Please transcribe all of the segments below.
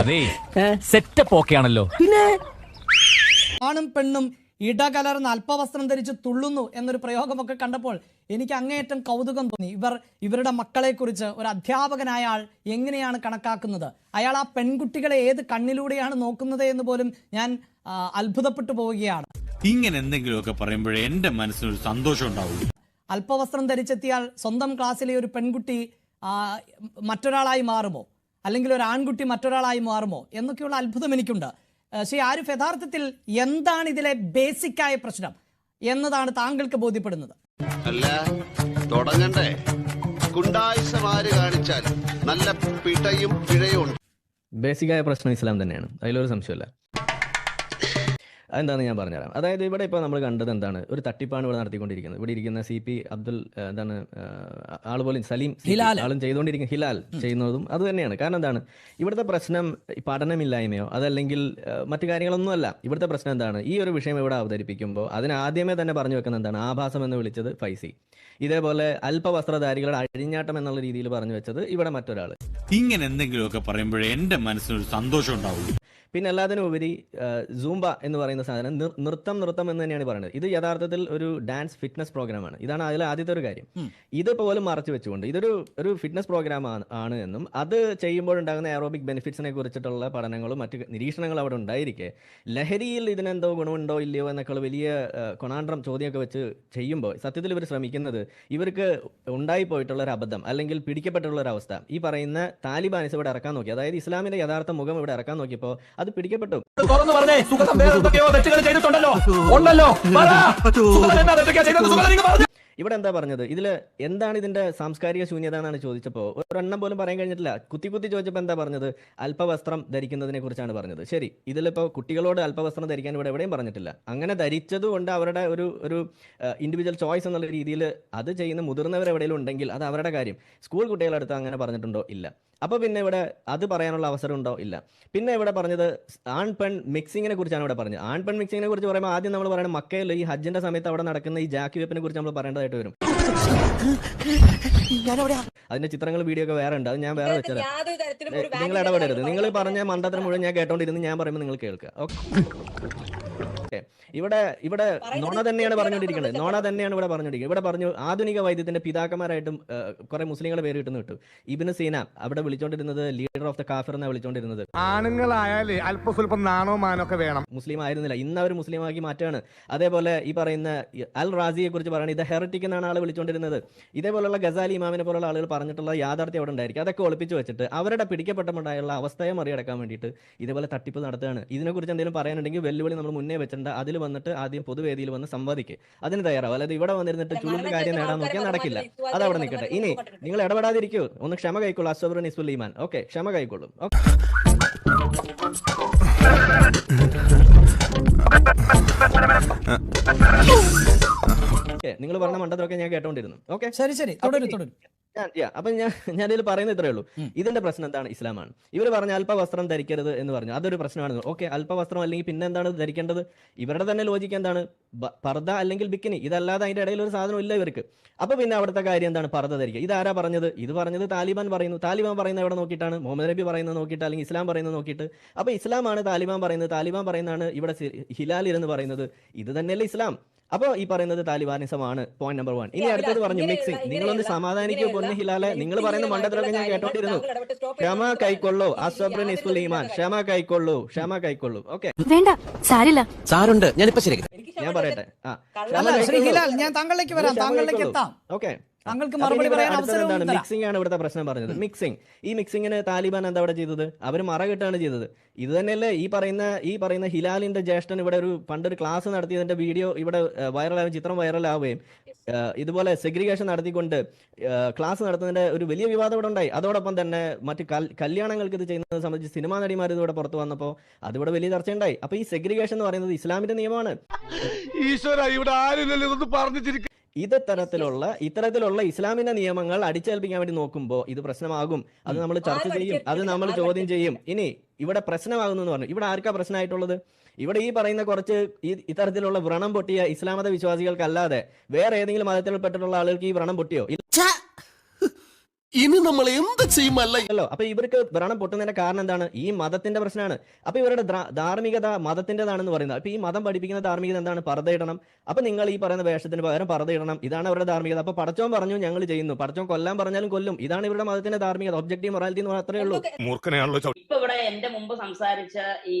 അതെ. Setup okay ആണല്ലോ ആണും പെണ്ണും ഇടകലർന്ന് അല്പവസ്ത്രം ധരിച്ച് തുള്ളുന്നു എന്നൊരു പ്രയോഗമൊക്കെ കണ്ടപ്പോൾ എനിക്ക് അങ്ങേയറ്റം കൗതുകം തോന്നി. ഇവർ ഇവരുടെ മക്കളെക്കുറിച്ച് ഒരു അധ്യാപകനായ ആൾ എങ്ങനെയാണ് കണക്കാക്കുന്നത്? അയാൾ ആ പെൺകുട്ടികളെ ഏത് കണ്ണിലൂടെയാണ് നോക്കുന്നത് എന്ന് പോലും ഞാൻ അത്ഭുതപ്പെട്ടു പോവുകയാണ്. ഇങ്ങനെ എന്തെങ്കിലുമൊക്കെ പറയുമ്പോഴേ എന്റെ മനസ്സിനൊരു സന്തോഷം ഉണ്ടാവുള്ളൂ. അല്പവസ്ത്രം ധരിച്ചെത്തിയാൽ സ്വന്തം ക്ലാസ്സിലെ ഒരു പെൺകുട്ടി മറ്റൊരാളായി മാറുമോ? അല്ലെങ്കിൽ ഒരു ആൺകുട്ടി മറ്റൊരാളായി മാറുമോ? എന്നൊക്കെയുള്ള അത്ഭുതം എനിക്കുണ്ട്. ശ്രീ ആരിഫ് യഥാർത്ഥത്തിൽ എന്താണ് ഇതിലെ ബേസിക്കായ പ്രശ്നം എന്നതാണ് താങ്കൾക്ക് ബോധ്യപ്പെടുന്നത്? അല്ല തുടങ്ങണ്ടേ. കാണിച്ചാൽ നല്ല പിടയും പിഴയും ഉണ്ട്. ബേസിക്കായ പ്രശ്നം ഇസ്ലാം തന്നെയാണ്. അതിലൊരു സംശയമില്ല അതെന്താണെന്ന് ഞാൻ പറഞ്ഞുതരാം. അതായത് ഇവിടെ ഇപ്പോൾ നമ്മൾ കണ്ടത് എന്താണ്? ഒരു തട്ടിപ്പാണ് ഇവിടെ നടത്തിക്കൊണ്ടിരിക്കുന്നത്. ഇവിടെ ഇരിക്കുന്ന സി പി അബ്ദുൽ എന്താണ് ആൾ ആൾ പോലും സലീം ഹിലാൽ. ആളും ചെയ്തുകൊണ്ടിരിക്കുന്ന ഹിലാൽ ചെയ്യുന്നതും അത് തന്നെയാണ്. കാരണം എന്താണ്? ഇവിടുത്തെ പ്രശ്നം പഠനമില്ലായ്മയോ അതല്ലെങ്കിൽ മറ്റു മറ്റു കാര്യങ്ങളൊന്നുമല്ല. ഇവിടുത്തെ പ്രശ്നം എന്താണ്? ഈ ഒരു വിഷയം ഇവിടെ അവതരിപ്പിക്കുമ്പോൾ അതിന് ആദ്യമേ തന്നെ പറഞ്ഞു വെക്കുന്നത് എന്താണ്? ആഭാസം എന്ന് വിളിച്ചത് ഫൈസി. ഇതേപോലെ അല്പവസ്ത്രധാരികളുടെ അഴിഞ്ഞാട്ടം എന്നുള്ള രീതിയിൽ പറഞ്ഞു വെച്ചത് ഇവിടെ മറ്റൊരാൾ ഇങ്ങനെ എന്തെങ്കിലുമൊക്കെ പറയുമ്പോഴേ എന്റെ മനസ്സിനൊരു സന്തോഷം ഉണ്ടാവുള്ളൂ. പിന്നെ എല്ലാത്തിനും ഉപരി സൂംബ എന്ന് പറയുന്ന സാധനം നൃത്തം നൃത്തം എന്ന് തന്നെയാണ് പറയുന്നത്. ഇത് യഥാർത്ഥത്തിൽ ഒരു ഡാൻസ് ഫിറ്റ്നസ് പ്രോഗ്രാമാണ് ഇതാണ് അതിൽ ആദ്യത്തെ ഒരു കാര്യം. ഇത് പോലും മറച്ചു വെച്ചുകൊണ്ട് ഇതൊരു ഒരു ഫിറ്റ്നസ് പ്രോഗ്രാം ആണ് ആണ് എന്നും അത് ചെയ്യുമ്പോൾ ഉണ്ടാകുന്ന ആറോബിക് ബെനിഫിറ്റ്സിനെ കുറിച്ചിട്ടുള്ള പഠനങ്ങളും മറ്റ് നിരീക്ഷണങ്ങളും അവിടെ ഉണ്ടായിരിക്കെ ലഹരിയിൽ ഇതിനെന്തോ ഗുണമുണ്ടോ ഇല്ലയോ എന്നൊക്കെ വലിയ കൊണാണ്ട്രം ചോദ്യമൊക്കെ വെച്ച് ചെയ്യുമ്പോൾ സത്യത്തിൽ ഇവർ ശ്രമിക്കുന്നത് ഇവർക്ക് ഉണ്ടായിപ്പോയിട്ടുള്ള ഒരു അബദ്ധം അല്ലെങ്കിൽ പിടിക്കപ്പെട്ടുള്ള ഒരു അവസ്ഥ. ഈ പറയുന്ന താലിബാനിസ് ഇവിടെ ഇറക്കാൻ നോക്കി. അതായത് ഇസ്ലാമിന്റെ യഥാർത്ഥ മുഖം ഇവിടെ ഇറക്കാൻ നോക്കിയപ്പോൾ അത് പിടിക്കപ്പെട്ടു. തുറന്നു പറഞ്ഞേ സുഗതം വേറെ എന്തൊക്കെയോ തെറ്റുകൾ ചെയ്തിട്ടുണ്ടല്ലോ. ഉണ്ടല്ലോ. ഇവിടെ എന്താ പറഞ്ഞത്? ഇതിൽ എന്താണ് ഇതിന്റെ സാംസ്കാരിക ശൂന്യത എന്നാണ് ചോദിച്ചപ്പോൾ ഒരെണ്ണം പോലും പറയാൻ കഴിഞ്ഞിട്ടില്ല. കുത്തി കുത്തി ചോദിച്ചപ്പോൾ എന്താ പറഞ്ഞത്? അല്പവസ്ത്രം ധരിക്കുന്നതിനെ കുറിച്ചാണ് പറഞ്ഞത്. ശരി ഇതിലിപ്പോൾ കുട്ടികളോട് അല്പവസ്ത്രം ധരിക്കാൻ ഇവിടെ എവിടെയും പറഞ്ഞിട്ടില്ല. അങ്ങനെ ധരിച്ചതുകൊണ്ട് അവരുടെ ഒരു ഒരു ഇൻഡിവിജ്വൽ ചോയ്സ് എന്നുള്ള രീതിയിൽ അത് ചെയ്യുന്ന മുതിർന്നവർ എവിടെയെങ്കിലും ഉണ്ടെങ്കിൽ അത് അവരുടെ കാര്യം. സ്കൂൾ കുട്ടികളെടുത്ത് അങ്ങനെ പറഞ്ഞിട്ടുണ്ടോ? ഇല്ല. അപ്പോൾ പിന്നെ ഇവിടെ അത് പറയാനുള്ള അവസരം ഉണ്ടോ ഇല്ല. പിന്നെ ഇവിടെ പറഞ്ഞത് ആൺ പെൺ മിക്സിങ്ങിനെ കുറിച്ചാണ് ഇവിടെ പറഞ്ഞത്. ആൺ പെൺ മിക്സിങ്ങിനെ കുറിച്ച് പറയുമ്പോൾ ആദ്യം നമ്മൾ പറയുന്നത് മക്കയിൽ ഈ ഹജ്ജിന്റെ സമയത്ത് അവിടെ നടക്കുന്ന ഈ ജാക്കി വെപ്പിനെ കുറിച്ച് നമ്മൾ പറയേണ്ടതായിട്ട് വരും. അതിന്റെ ചിത്രങ്ങൾ വീഡിയോ ഒക്കെ വേറെ ഉണ്ട്. അത് ഞാൻ വേറെ വെച്ചത് നിങ്ങൾ ഇടപെടരുത്. നിങ്ങൾ പറഞ്ഞ മണ്ടത്തിന് മുഴുവൻ ഞാൻ കേട്ടോണ്ടിരുന്ന് ഞാൻ പറയുമ്പോൾ നിങ്ങൾ കേൾക്കുക ഓക്കെ. ഇവിടെ ഇവിടെ നോണ തന്നെയാണ് പറഞ്ഞുകൊണ്ടിരിക്കുന്നത്. നോണ തന്നെയാണ് ഇവിടെ പറഞ്ഞുകൊണ്ടിരിക്കുന്നത്. ഇവിടെ പറഞ്ഞു ആധുനിക വൈദ്യത്തിന്റെ പിതാക്കന്മാരായിട്ടും കുറെ മുസ്ലിങ്ങളെ പേര് കിട്ടുന്നു കിട്ടും. ഇബിന് സീന അവിടെ വിളിച്ചോണ്ടിരുന്നത് ലീഡർ ഓഫ് ദ കാഫർ എന്നാണ് വിളിച്ചോണ്ടിരുന്നത്. ആണുങ്ങളായാലേ അല്പ സ്വല്പം നാണോ മാനോ ഒക്കെ വേണം. മുസ്ലിം ആയിരുന്നില്ല. ഇന്ന് അവർ മുസ്ലിം ആക്കി മാറ്റാണ്. അതേപോലെ ഈ പറയുന്ന അൽ റാസിയെ കുറിച്ച് പറയുന്നത് ഇത് ഹെറിറ്റിക് എന്നാണ് ആൾ വിളിച്ചോണ്ടിരുന്നത്. ഇതേപോലുള്ള ഗസാലി ഇമാമിനെ പോലുള്ള ആളുകൾ പറഞ്ഞിട്ടുള്ള യാഥാർത്ഥ്യം അവിടെ ഉണ്ടായിരിക്കും. അതൊക്കെ ഒളിപ്പിച്ച് വെച്ചിട്ട് അവരുടെ പിടിക്കപ്പെട്ടമുണ്ടായുള്ള അവസ്ഥയെ മറികടക്കാൻ വേണ്ടിയിട്ട് ഇതേപോലെ തട്ടിപ്പ് നടത്തുകയാണ്. ഇതിനെക്കുറിച്ച് എന്തെങ്കിലും പറയാനുണ്ടെങ്കിൽ വെല്ലുവിളി നമ്മൾ മുന്നേ വെച്ചിട്ടുണ്ട്. അതിൽ വന്നിട്ട് ആദ്യം പൊതുവേദിയിൽ വന്ന് സംവദിക്കുക അതിന് തയ്യാറാവും. അല്ലാതെ ഇവിടെ വന്നിരുന്നിട്ട് ചുള്ളിന്റെ കാര്യം നേടാൻ നോക്കിയാൽ നടക്കില്ല. അത് അവിടെ നിൽക്കട്ടെ. ഇനി നിങ്ങൾ ഇടപെടാതിരിക്കൂ. ഒന്ന് ക്ഷമ കൈക്കൊള്ളൂ. അസബർ നിസ്ബുൽ ഈമാൻ. ഓക്കെ ക്ഷമ കൈക്കൊള്ളും. നിങ്ങൾ പറഞ്ഞ മണ്ടത്തിലൊക്കെ ഞാൻ കേട്ടോണ്ടിരുന്നു. ഓക്കെ? ശരി ശരി. തുടരും തുടരും ഞാൻ അപ്പൊ ഞാൻ ഞാൻ ഇതിൽ പറയുന്നത് ഇത്രേ ഉള്ളൂ. ഇതിന്റെ പ്രശ്നം എന്താണ്? ഇസ്ലാമാണ്. ഇവർ പറഞ്ഞ അല്പവസ്ത്രം ധരിക്കരുത് എന്ന് പറഞ്ഞു. അതൊരു പ്രശ്നമാണ് ഓക്കെ അല്പവസ്ത്രം അല്ലെങ്കിൽ പിന്നെ എന്താണ് ധരിക്കേണ്ടത്? ഇവരുടെ തന്നെ ലോജിക്ക് എന്താണ്? പർദ്ദ അല്ലെങ്കിൽ ബിക്കിനി. ഇതല്ലാതെ അതിന്റെ ഇടയിൽ ഒരു സാധനം ഇല്ല ഇവർക്ക്. അപ്പൊ പിന്നെ അവിടുത്തെ കാര്യം എന്താണ്? പർദ്ദ ധരിക്കുക. ഇത് ആരാ പറഞ്ഞത്? ഇത് പറഞ്ഞത് താലിബാൻ പറയുന്നു. താലിബാൻ പറയുന്നത് എവിടെ നോക്കിയിട്ടാണ്? മുഹമ്മദ് നബി പറയുന്നത് നോക്കിയിട്ട് അല്ലെങ്കിൽ ഇസ്ലാം പറയുന്നത് നോക്കിയിട്ട്. അപ്പൊ ഇസ്ലാമാണ് താലിബാൻ പറയുന്നത്. താലിബാൻ പറയുന്നതാണ് ഇവിടെ ഹിലാൽ ഇരുന്ന് പറയുന്നത്. ഇത് തന്നെയല്ലേ ഇസ്ലാം. അപ്പൊ ഈ പറയുന്നത് താലിബാനിസമാണ്. പോയിന്റ് നമ്പർ വൺ ഇനി അടുത്തത് പറഞ്ഞു. മിക്സിംഗ് നിങ്ങളൊന്ന് ഇങ്ങനെയുള്ള- സമാധാനിക്കോ ഹിലാലെ. നിങ്ങൾ പറയുന്ന മണ്ടത്തിലൊക്കെ ഞാൻ കേട്ടോണ്ടിരുന്നു. ക്ഷമ കൈക്കൊള്ളു. അസബ്രൻ ഇസ്ഫുൽ ഈമാൻ. ക്ഷമ കൈക്കൊള്ളൂ. ക്ഷമ കൈക്കൊള്ളൂ. ഓക്കെ. വേണ്ട സാരില്ല. സാറുണ്ട്. ഞാൻ ഇപ്പോ ശരിക്കും ഞാൻ പറയട്ടെ. ആ. ഹിലാൽ ഞാൻ താങ്കളിലേക്ക് വരാം. താങ്കളിലേക്ക് എത്താം. ഓക്കെ. താങ്കൾക്ക് മറുപടി പറയാൻ അവസരം മിക്സിംഗ് ആണ് ഇവിടുത്തെ പ്രശ്നം പറഞ്ഞത്. മിക്സിംഗ്. ഈ മിക്സിങ്ങിന് താലിബാൻ എന്താ അവിടെ ചെയ്തത്? അവർ മറ കെട്ടാണ് ചെയ്തത്. ഇത് തന്നെയല്ലേ ഈ പറയുന്ന ഈ പറയുന്ന ഹിലാലിന്റെ ജ്യേഷ്ഠൻ ഇവിടെ ഒരു പണ്ടൊരു ക്ലാസ് നടത്തിയതിന്റെ വീഡിയോ ഇവിടെ വൈറലാവുകയും ചിത്രം വൈറലാവുകയും ഇതുപോലെ സെഗ്രിഗേഷൻ നടത്തിക്കൊണ്ട് ക്ലാസ് നടത്തുന്നതിന്റെ ഒരു വലിയ വിവാദം ഇവിടെ ഉണ്ടായി. അതോടൊപ്പം തന്നെ മറ്റ് കല്യാണങ്ങൾക്ക് ഇത് ചെയ്യുന്നത് സംബന്ധിച്ച് സിനിമാ നടിമാർ ഇതിവിടെ പുറത്തു വന്നപ്പോൾ അതിവിടെ വലിയ ചർച്ചയുണ്ടായി. അപ്പൊ ഈ സെഗ്രിഗേഷൻ എന്ന് പറയുന്നത് ഇസ്ലാമിന്റെ നിയമമാണ്. ഈശ്വര ഇവിടെ ആരും പറഞ്ഞു ഇത് തരത്തിലുള്ള ഇത്തരത്തിലുള്ള ഇസ്ലാമിന്റെ നിയമങ്ങൾ അടിച്ചേൽപ്പിക്കാൻ വേണ്ടി നോക്കുമ്പോൾ ഇത് പ്രശ്നമാകും. അത് നമ്മൾ ചർച്ച ചെയ്യും. അത് നമ്മൾ ചോദ്യം ചെയ്യും. ഇനി ഇവിടെ പ്രശ്നമാകുന്നു എന്ന് പറഞ്ഞു. ഇവിടെ ആർക്കാ പ്രശ്നമായിട്ടുള്ളത്? ഇവിടെ ഈ പറയുന്ന കുറച്ച് ഈ ഇത്തരത്തിലുള്ള വ്രണം പൊട്ടിയ ഇസ്ലാമത വിശ്വാസികൾക്കല്ലാതെ വേറെ ഏതെങ്കിലും മതത്തിൽപ്പെട്ടിട്ടുള്ള ആളുകൾക്ക് ഈ വ്രണം പൊട്ടിയോ. ഇനി നമ്മൾ എന്ത് ചെയ്യുമല്ല അല്ലോ? അപ്പൊ ഇവർക്ക് വ്രണം പൊട്ടുന്നതിന്റെ കാരണം എന്താണ്? ഈ മതത്തിന്റെ പ്രശ്നമാണ്. അപ്പൊ ഇവരുടെ ധാർമ്മികത മതത്തിന്റേതാണെന്ന് പറയുന്നത്. അപ്പൊ ഈ മതം പഠിപ്പിക്കുന്ന ധാർമ്മികത എന്താണ്? പർദ്ദയിടണം. അപ്പൊ നിങ്ങൾ ഈ പറയുന്ന വേഷത്തിന് പകരം പർദ്ദയിടണം. ഇതാണ് അവരുടെ ധാർമ്മികത. അപ്പൊ പടച്ചോൻ പറഞ്ഞു ഞങ്ങൾ ചെയ്യുന്നു. പടച്ചോൻ കൊല്ലാൻ പറഞ്ഞാലും കൊല്ലും. ഇതാണ് ഇവരുടെ മതത്തിന്റെ ധാർമ്മികത. ഒബ്ജക്റ്റീവ് മൊറാലിറ്റി എന്ന് മാത്രമേ ഉള്ളൂ. ഇപ്പൊ ഇവിടെ എന്റെ മുമ്പ് സംസാരിച്ച ഈ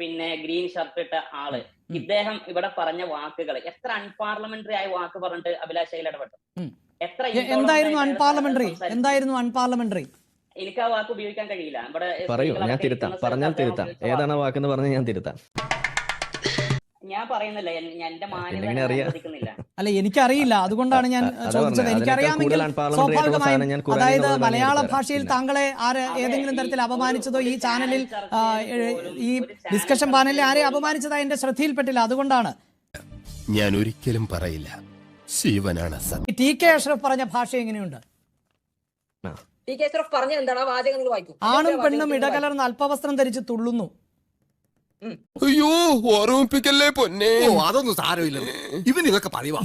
പിന്നെ ഗ്രീൻ ഷർട്ട് ഇട്ട ആൾ ഇദ്ദേഹം ഇവിടെ പറഞ്ഞ വാക്കുകൾ എത്ര അൺപാർലമെന്ററി ആയ വാക്ക് പറഞ്ഞിട്ട് അഭിലാഷയിൽ ഇടപെട്ടു. എത്ര എന്തായിരുന്നു അൺപാർലമെന്ററി എന്തായിരുന്നു അൺപാർലമെന്ററി എനിക്ക് ആ വാക്ക് ഉപയോഗിക്കാൻ കഴിയില്ല. ഇവിടെ പറയൂ ഞാൻ തിരുത്താം. പറഞ്ഞാൽ തിരുത്താം. ഏതാണ് വാക്കെന്ന് പറഞ്ഞാൽ ഞാൻ തിരുത്താം. ഞാൻ പറയുന്നില്ല. എന്റെ മാന്യത? അല്ല എനിക്കറിയില്ല. അതുകൊണ്ടാണ് ഞാൻ ചോദിച്ചത്. എനിക്കറിയാമെങ്കിൽ സ്വാഭാവികമായും അതായത് മലയാള ഭാഷയിൽ താങ്കളെ ആര് ഏതെങ്കിലും തരത്തിൽ അപമാനിച്ചതോ ഈ ചാനലിൽ ഈ ഡിസ്കഷൻ പാനലിൽ ആരെ അപമാനിച്ചതായി അപമാനിച്ചത് എന്റെ ശ്രദ്ധയിൽപ്പെട്ടില്ല. അതുകൊണ്ടാണ്. ഞാൻ ഒരിക്കലും പറയില്ല. ശിവനാണ് ടി കെ അഷ്റഫ് പറഞ്ഞ ഭാഷ എങ്ങനെയുണ്ട്? ടി കെ എസ്റഫ് പറഞ്ഞ എന്താണ്? ആ വാചകം നിങ്ങൾ വായിക്കും. ആണും പെണ്ണും ഇടകലർന്ന് അല്പവസ്ത്രം ധരിച്ച് തുള്ളുന്നു. അയ്യോ ഓർമ്മിപ്പിക്കല്ലേ പൊന്നെ? അതൊന്നും സാരമില്ല. ഇവൻ ഇതൊക്കെ പറയുവാ.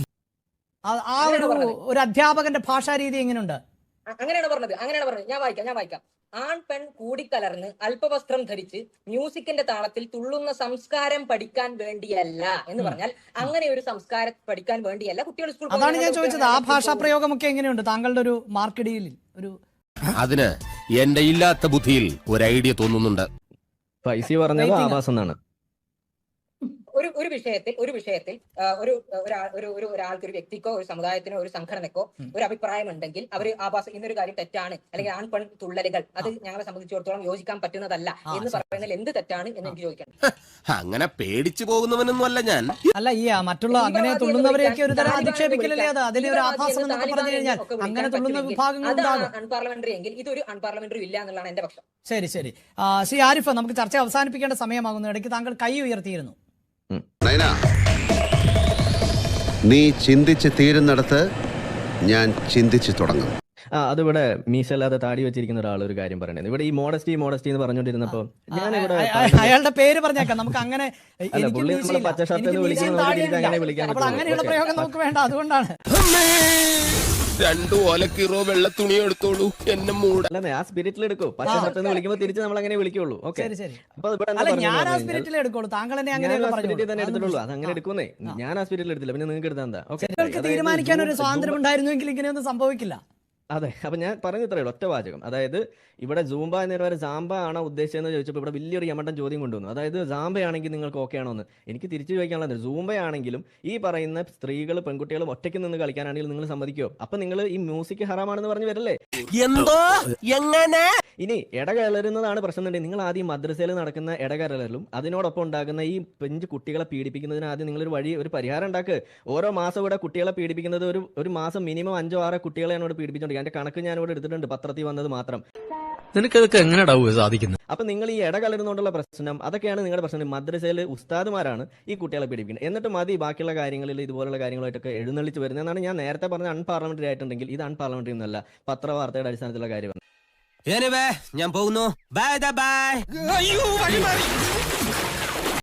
ആ- ആ ഒരു ഒരു അധ്യാപകന്റെ ഭാഷാരീതി എങ്ങനെയുണ്ട്? അങ്ങനെയാണ് പറഞ്ഞത് അങ്ങനെയാണ് പറഞ്ഞത്. ഞാൻ വായിക്കാം ഞാൻ വായിക്കാം. ആൺ പെൺ കൂടിക്കലർന്ന് അല്പവസ്ത്രം ധരിച്ച് മ്യൂസിക്കിന്റെ താളത്തിൽ തുള്ളുന്ന സംസ്കാരം പഠിക്കാൻ വേണ്ടിയല്ല എന്ന് പറഞ്ഞാൽ അങ്ങനെ ഒരു സംസ്കാരം പഠിക്കാൻ വേണ്ടിയല്ല കുട്ടികൾ സ്കൂൾ അതാണ് ഞാൻ ചോദിച്ചത്. ആ ഭാഷാ പ്രയോഗമൊക്കെ എങ്ങനെയുണ്ട്? താങ്കളുടെ ഒരു മാർക്കിടിയിൽ ഒരു അതിന് എന്റെ ഇല്ലാത്ത ബുദ്ധിയിൽ ഒരു ഐഡിയ തോന്നുന്നുണ്ട്. പൈസ പറഞ്ഞത് ആവാസ് ആഭാസം എന്നാണ്. ഒരു വിഷയത്തിൽ ഒരു വിഷയത്തിൽ ഒരു ഒരു ഒരു ഒരാൾക്ക് ഒരു വ്യക്തിക്കോ ഒരു സമുദായത്തിനോ ഒരു സംഘടനക്കോ ഒരു അഭിപ്രായം ഉണ്ടെങ്കിൽ അവർ ആഭാസ ഇന്നൊരു കാര്യം തെറ്റാണ് അല്ലെങ്കിൽ ആൺ പെൺ തുള്ളലുകൾ അത് ഞങ്ങളെ സംബന്ധിച്ചിടത്തോളം യോജിക്കാൻ പറ്റുന്നതല്ല എന്ന്. പറയുന്നതിൽ എന്ത് തെറ്റാണ് എന്ന് എനിക്ക് ചോദിക്കണം അങ്ങനെ പേടിച്ചു പോകുന്നവനൊന്നും അല്ല ഞാൻ. അല്ല ഈ മറ്റുള്ള അങ്ങനെ തുള്ളുന്നവരെയൊക്കെ ഒരു തരം അധിക്ഷേപിക്കലല്ലേ അത്? അതിലെ ഒരു ആഭാസം എന്നൊക്കെ പറഞ്ഞു കഴിഞ്ഞാൽ അങ്ങനെ തുള്ളുന്ന വിഭാഗങ്ങൾ ഉണ്ടാകും അൺപാർലമെന്ററി എങ്കിൽ ഇതൊരു അൺപാർലമെന്ററി ഇല്ല എന്നുള്ളതാണ് എന്റെ പക്ഷം. ശരി ശരി. ശ്രീ ആരിഫ് നമുക്ക് ചർച്ച അവസാനിപ്പിക്കേണ്ട സമയമാകുന്നു. ഇടയ്ക്ക് താങ്കൾ കൈ ഉയർത്തിയിരുന്നു. നൈന നീ ചിന്തിച്ച് തീരുന്നിടത്ത് ഞാൻ ചിന്തിച്ചു തുടങ്ങും. ആ അതിവിടെ മീശല്ലാതെ താടി വെച്ചിരിക്കുന്ന ഒരാൾ ഒരു കാര്യം പറയണത് ഇവിടെ ഈ മോഡസ്റ്റി മോഡസ്റ്റി എന്ന് പറഞ്ഞോണ്ടിരുന്നപ്പോ ഞാനിവിടെ അയാളുടെ പേര് പറഞ്ഞേക്കാം. നമുക്ക് അങ്ങനെ പച്ച ഷർട്ട് പറ്റുള്ളൂ. അങ്ങനെയുള്ള പ്രയോഗം നമുക്ക് വേണ്ട. അതുകൊണ്ടാണ്. രണ്ടു ഓലക്കീറോ വെള്ള തുണി എടുത്തോളൂ. എന്നെ മൂട ആ സ്പിരിറ്റിൽ എടുക്കൂ. പച്ച എന്ന് വിളിക്കുമ്പോൾ തിരിച്ച് നമ്മൾ അങ്ങനെ വിളിക്കുള്ളൂ. ഓക്കെ. ശരി ശരി. അപ്പൊ ഇവിടെ എന്താ അല്ല ഞാൻ ആ സ്പിരിറ്റിൽ എടുക്കുള്ളൂ. താങ്കൾ എന്നെ ഞാൻ ആ സ്പിരിറ്റിൽ തന്നെ എടുത്തിട്ടുള്ളൂ. അത് അങ്ങനെ. എടുക്കുന്നേ ഞാൻ ആ സ്പിരിറ്റിൽ എടുത്തില്ല. പിന്നെ നിങ്ങൾക്ക് എടുത്താ എന്താ? ഓക്കെ. നിങ്ങൾക്ക് തീരുമാനിക്കാൻ ഒരു സ്വാതന്ത്ര്യം ഉണ്ടായിരുന്നുവെങ്കിൽ ഇങ്ങനെയൊന്നും സംഭവിക്കില്ല. അതെ. അപ്പൊ ഞാൻ പറഞ്ഞു ഇത്രയേ ഉള്ളൂ. ഒറ്റ വാചകം. അതായത് ഇവിടെ ജൂംബ എന്നതിന് പകരം സാമ്പ ആണോ ഉദ്ദേശിച്ചതെന്ന് ചോദിച്ചപ്പോൾ ഇവിടെ വലിയൊരു യമണ്ടൻ ചോദ്യം കൊണ്ടുവന്നു. അതായത് സാമ്പയാണെങ്കിൽ നിങ്ങൾക്ക് ഓക്കെ ആണോ എന്ന് എനിക്ക് തിരിച്ചു ചോദിക്കാനുള്ളത് സൂംബയാണെങ്കിലും ഈ പറയുന്ന സ്ത്രീകൾ പെൺകുട്ടികളും ഒറ്റയ്ക്ക് നിന്ന് കളിക്കാനാണെങ്കിൽ നിങ്ങൾ സമ്മതിക്കോ അപ്പൊ നിങ്ങൾ ഈ മ്യൂസിക് ഹറാമാണെന്ന് പറഞ്ഞു വരല്ലേ? എന്തോ? എങ്ങനെ? ഇനി ഇടകലരുന്നതാണ് പ്രശ്നം എന്നുണ്ടെങ്കിൽ നിങ്ങൾ ആദ്യം മദ്രസയിൽ നടക്കുന്ന ഇടകലരലും അതിനോടൊപ്പം ഉണ്ടാകുന്ന ഈ പെഞ്ച് കുട്ടികളെ പീഡിപ്പിക്കുന്നതിന് ആദ്യം നിങ്ങളൊരു വഴി ഒരു പരിഹാരം ഉണ്ടാക്കുക ഓരോ മാസം ഇവിടെ കുട്ടികളെ പീഡിപ്പിക്കുന്നത് ഒരു ഒരു മാസം മിനിമം അഞ്ചോ ആറോ കുട്ടികളെയാണ് ഇവിടെ പീഡിപ്പിച്ചുകൊണ്ടിരിക്കുന്നത് അതിന്റെ കണക്ക് ഞാൻ ഇവിടെ എടുത്തിട്ടുണ്ട്. പത്രത്തിൽ വന്നത് മാത്രം. നിനക്കതൊക്കെ എങ്ങനെ സാധിക്കുന്നത് അപ്പൊ നിങ്ങൾ ഈ ഇടകലരുന്നോണ്ടുള്ള പ്രശ്നം അതൊക്കെയാണ് നിങ്ങളുടെ പ്രശ്നം. മദ്രസയിൽ ഉസ്താദുമാരാണ് ഈ കുട്ടികളെ പീഡിപ്പിക്കുന്നത്. എന്നിട്ട് മതി ബാക്കിയുള്ള കാര്യങ്ങളിൽ ഇതുപോലുള്ള കാര്യങ്ങളായിട്ടൊക്കെ എഴുന്നള്ളിച്ച് വരുന്നതെന്നാണ് ഞാൻ നേരത്തെ പറഞ്ഞ അൺപാർലമെന്ററി ആയിട്ടുണ്ടെങ്കിൽ ഇത് അൺപാർലമെന്ററി ഒന്നല്ല പത്രവാർത്തയുടെ അടിസ്ഥാനത്തിലുള്ള കാര്യമാണ്. ഞാൻ പോകുന്നു. ബൈ ബൈ അയ്യോ